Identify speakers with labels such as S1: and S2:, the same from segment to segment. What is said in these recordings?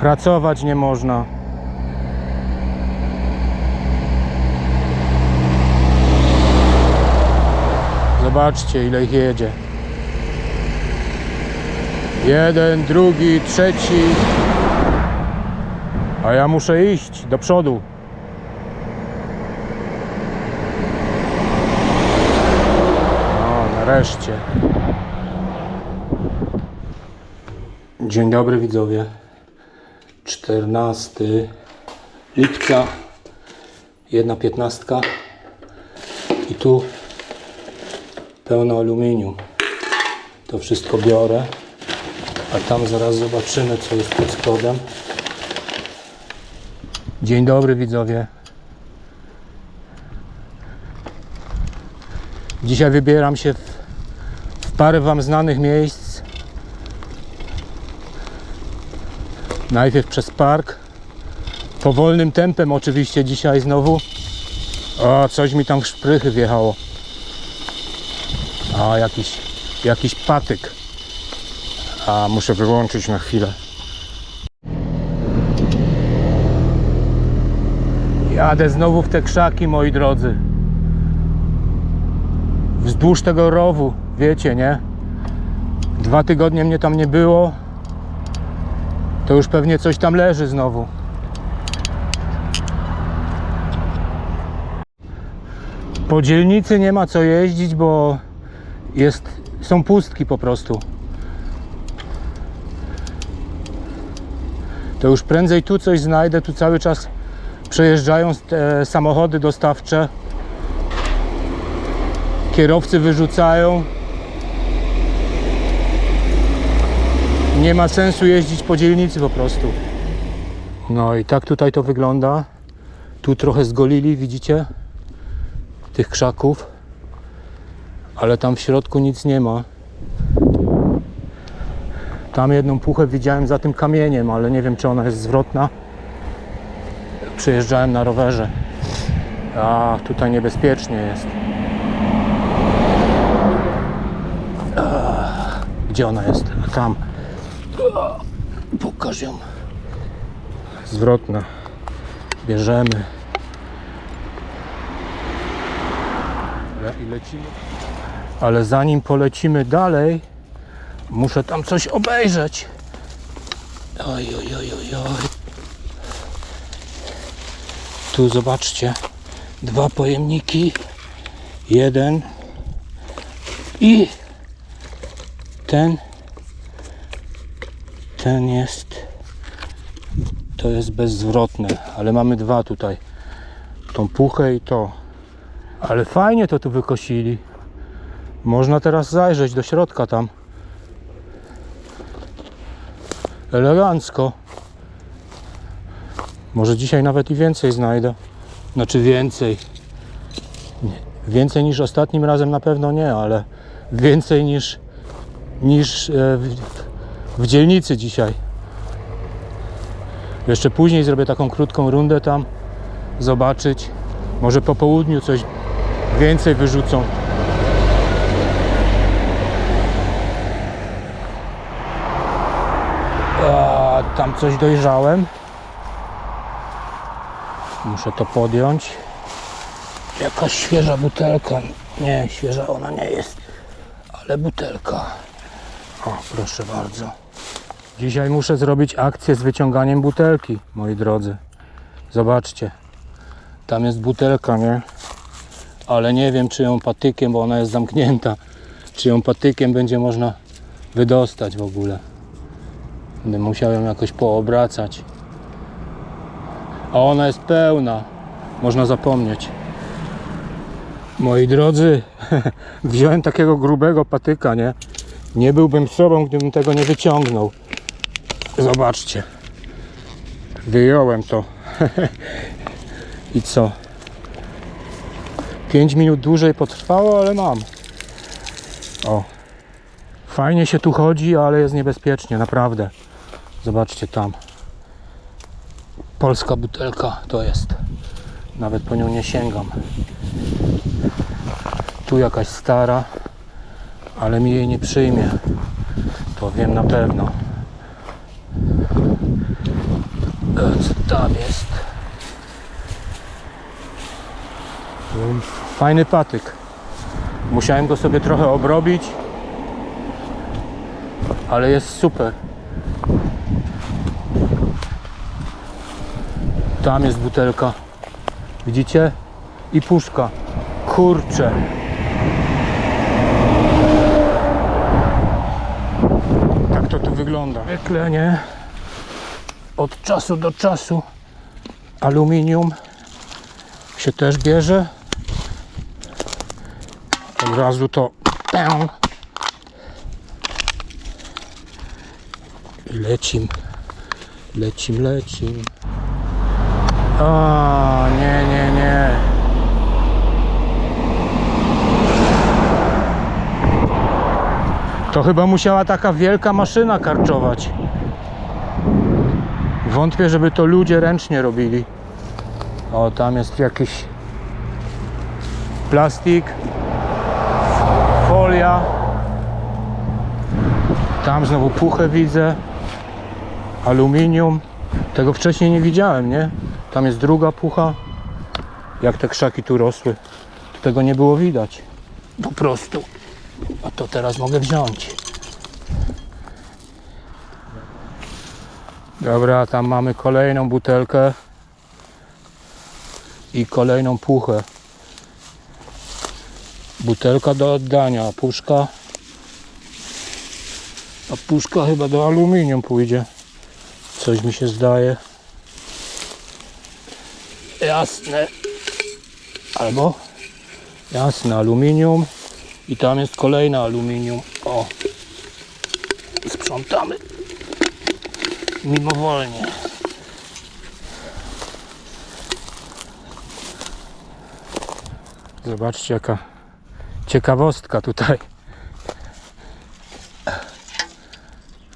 S1: Pracować nie można. Zobaczcie ile ich jedzie. Jeden, drugi, trzeci. A ja muszę iść do przodu. O, nareszcie. Dzień dobry widzowie. 14 lipca. Jedna piętnastka. I tu pełno aluminium. To wszystko biorę. A tam zaraz zobaczymy co jest pod spodem. Dzień dobry widzowie. Dzisiaj wybieram się w, w parę Wam znanych miejsc. Najpierw przez park. Powolnym tempem oczywiście dzisiaj znowu. O, coś mi tam w szprychy wjechało. A, jakiś, jakiś patyk. A, muszę wyłączyć na chwilę. Jadę znowu w te krzaki, moi drodzy. Wzdłuż tego rowu, wiecie, nie? Dwa tygodnie mnie tam nie było. To już pewnie coś tam leży znowu. Po dzielnicy nie ma co jeździć, bo jest, są pustki po prostu. To już prędzej tu coś znajdę. Tu cały czas przejeżdżają samochody dostawcze. Kierowcy wyrzucają. Nie ma sensu jeździć po dzielnicy po prostu. No i tak tutaj to wygląda. Tu trochę zgolili, widzicie? Tych krzaków. Ale tam w środku nic nie ma. Tam jedną puchę widziałem za tym kamieniem, ale nie wiem czy ona jest zwrotna. Przyjeżdżałem na rowerze. A tutaj niebezpiecznie jest. Gdzie ona jest? Tam. Pokaż ją. Zwrotna. Bierzemy. I lecimy. Ale zanim polecimy dalej, muszę tam coś obejrzeć. Oj, oj, oj, oj, oj. Tu zobaczcie, dwa pojemniki, jeden i ten, ten jest, to jest bezzwrotne, ale mamy dwa tutaj, tą puchę i to, ale fajnie to tu wykosili, można teraz zajrzeć do środka tam, elegancko. Może dzisiaj nawet i więcej znajdę. Znaczy więcej. Więcej niż ostatnim razem na pewno nie, ale więcej niż, niż e, w, dzielnicy dzisiaj. Jeszcze później zrobię taką krótką rundę tam, zobaczyć. Może po południu coś więcej wyrzucą. A, tam coś dojrzałem. Muszę to podjąć. Jakaś świeża butelka. Nie, świeża ona nie jest, ale butelka. O, proszę bardzo. Dzisiaj muszę zrobić akcję z wyciąganiem butelki, moi drodzy. Zobaczcie. Tam jest butelka, nie? Ale nie wiem, czy ją patykiem, bo ona jest zamknięta. Czy ją patykiem będzie można wydostać w ogóle. Będę musiał ją jakoś poobracać. A ona jest pełna. Można zapomnieć. Moi drodzy, wziąłem takiego grubego patyka, nie? Nie byłbym sobą, gdybym tego nie wyciągnął. Zobaczcie. Wyjąłem to. I co? 5 minut dłużej potrwało, ale mam. O. Fajnie się tu chodzi, ale jest niebezpiecznie, naprawdę. Zobaczcie tam. Polska butelka to jest. Nawet po nią nie sięgam. Tu jakaś stara, ale mi jej nie przyjmie. To wiem na pewno. Co tam jest? Fajny patyk. Musiałem go sobie trochę obrobić, ale jest super. Tam jest butelka. Widzicie? I puszka. Kurczę. Tak to tu wygląda. Zwykle nie. Od czasu do czasu aluminium się też bierze. Od razu to. I lecim. Lecim, lecim. O, nie, nie, nie. To chyba musiała taka wielka maszyna karczować. Wątpię, żeby to ludzie ręcznie robili. O, tam jest jakiś plastik, folia. Tam znowu puchę widzę. Aluminium. Tego wcześniej nie widziałem, nie? Tam jest druga pucha. Jak te krzaki tu rosły, to tego nie było widać. Po prostu. A to teraz mogę wziąć. Dobra, tam mamy kolejną butelkę i kolejną puchę. Butelka do oddania, puszka. A puszka chyba do aluminium pójdzie. Coś mi się zdaje. Jasne. Albo jasne aluminium. I tam jest kolejne aluminium. O. Sprzątamy. Mimowolnie. Zobaczcie jaka ciekawostka tutaj.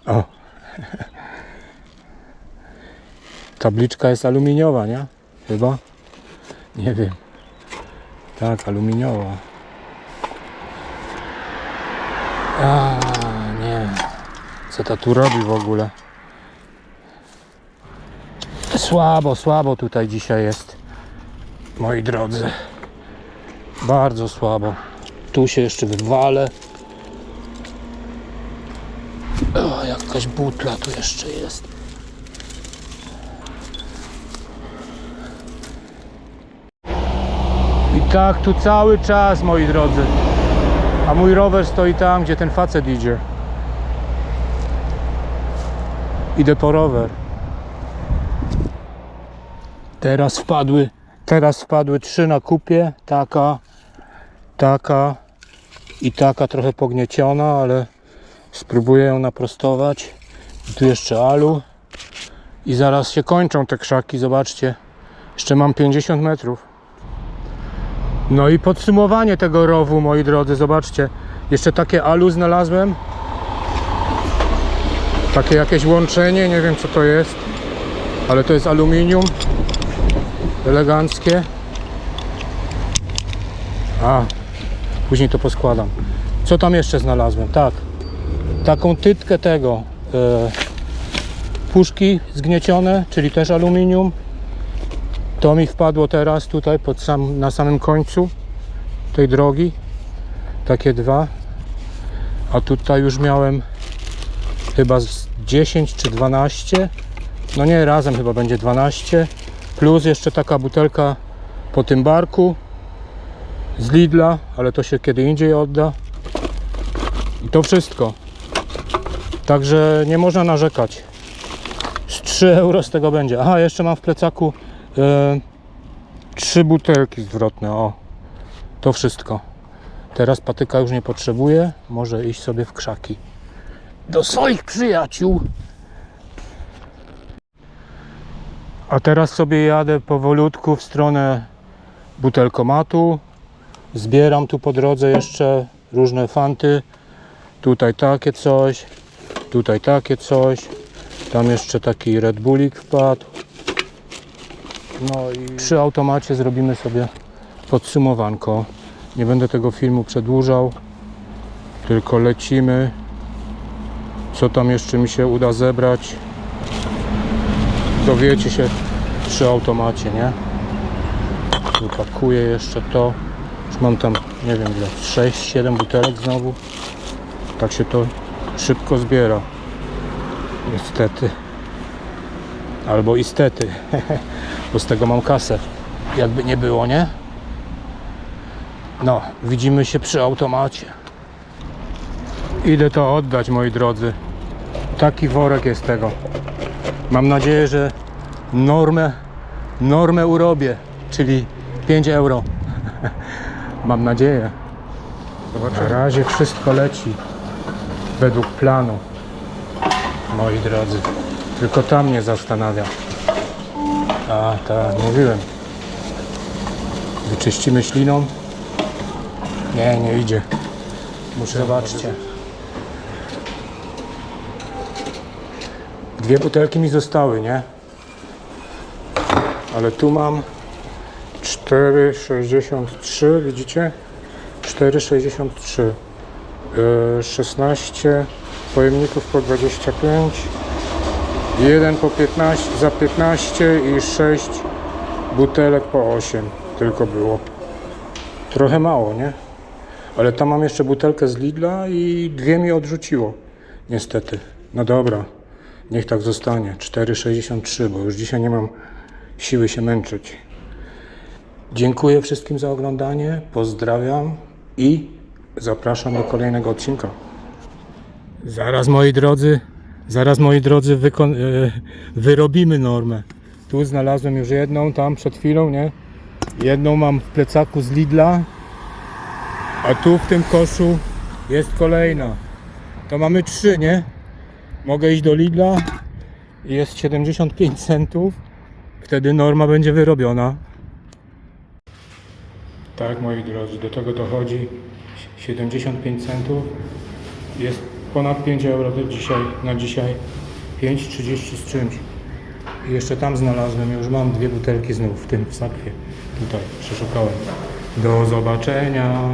S1: O. Tabliczka jest aluminiowa, nie? Chyba? Nie wiem. Tak, aluminiowa. A, nie. Co to tu robi w ogóle? Słabo, słabo tutaj dzisiaj jest. Moi drodzy. Bardzo słabo. Tu się jeszcze wywalę. O, jakaś butla tu jeszcze jest. I tak tu cały czas, moi drodzy. A mój rower stoi tam, gdzie ten facet idzie. Idę po rower. Teraz wpadły, teraz wpadły trzy na kupie. Taka, taka i taka trochę pognieciona, ale spróbuję ją naprostować. I tu jeszcze alu. I zaraz się kończą te krzaki, zobaczcie. Jeszcze mam 50 metrów. No i podsumowanie tego rowu, moi drodzy, zobaczcie. Jeszcze takie alu znalazłem. Takie jakieś łączenie, nie wiem co to jest, ale to jest aluminium. Eleganckie. A, później to poskładam. Co tam jeszcze znalazłem? Tak, taką tytkę tego. E, puszki zgniecione, czyli też aluminium. To mi wpadło teraz tutaj pod sam, na samym końcu tej drogi. Takie dwa. A tutaj już miałem chyba z 10 czy 12. No nie, razem chyba będzie 12. Plus jeszcze taka butelka po tym barku z Lidla, ale to się kiedy indziej odda. I to wszystko. Także nie można narzekać. Z 3 euro z tego będzie. Aha, jeszcze mam w plecaku e, trzy butelki zwrotne. O, to wszystko. Teraz patyka już nie potrzebuję. Może iść sobie w krzaki. Do swoich przyjaciół. A teraz sobie jadę powolutku w stronę butelkomatu. Zbieram tu po drodze jeszcze różne fanty. Tutaj takie coś, tutaj takie coś. Tam jeszcze taki Red Bullik wpadł. No i przy automacie zrobimy sobie podsumowanko. Nie będę tego filmu przedłużał, tylko lecimy. Co tam jeszcze mi się uda zebrać? Dowiecie się przy automacie, nie? Wypakuję jeszcze to. Już mam tam, nie wiem ile, 6-7 butelek znowu. Tak się to szybko zbiera. Niestety. Albo istety. Bo z tego mam kasę. Jakby nie było, nie? No, widzimy się przy automacie. Idę to oddać, moi drodzy. Taki worek jest tego. Mam nadzieję, że normę, normę urobię, czyli 5 euro. Mam nadzieję. Na razie wszystko leci według planu, moi drodzy. Tylko tam mnie zastanawia. A, tak, mówiłem. Wyczyścimy śliną. Nie, nie idzie. Muszę zobaczcie. Dwie butelki mi zostały, nie? Ale tu mam 4,63, widzicie? 4,63. Yy, 16 pojemników po 25. Jeden po 15, za 15 i 6 butelek po 8 tylko było. Trochę mało, nie? Ale tam mam jeszcze butelkę z Lidla i dwie mi odrzuciło. Niestety. No dobra. Niech tak zostanie. 4,63, bo już dzisiaj nie mam siły się męczyć. Dziękuję wszystkim za oglądanie. Pozdrawiam i zapraszam do kolejnego odcinka. Zaraz moi drodzy, zaraz moi drodzy e, wyrobimy normę. Tu znalazłem już jedną, tam przed chwilą, nie? Jedną mam w plecaku z Lidla, a tu w tym koszu jest kolejna. To mamy trzy, nie? Mogę iść do Lidla jest 75 centów. Wtedy norma będzie wyrobiona. Tak, moi drodzy, do tego dochodzi 75 centów. Jest ponad 5 euro dzisiaj, na dzisiaj 5,30 z czymś. I jeszcze tam znalazłem, już mam dwie butelki znów w tym w sakwie. Tutaj przeszukałem. Do zobaczenia.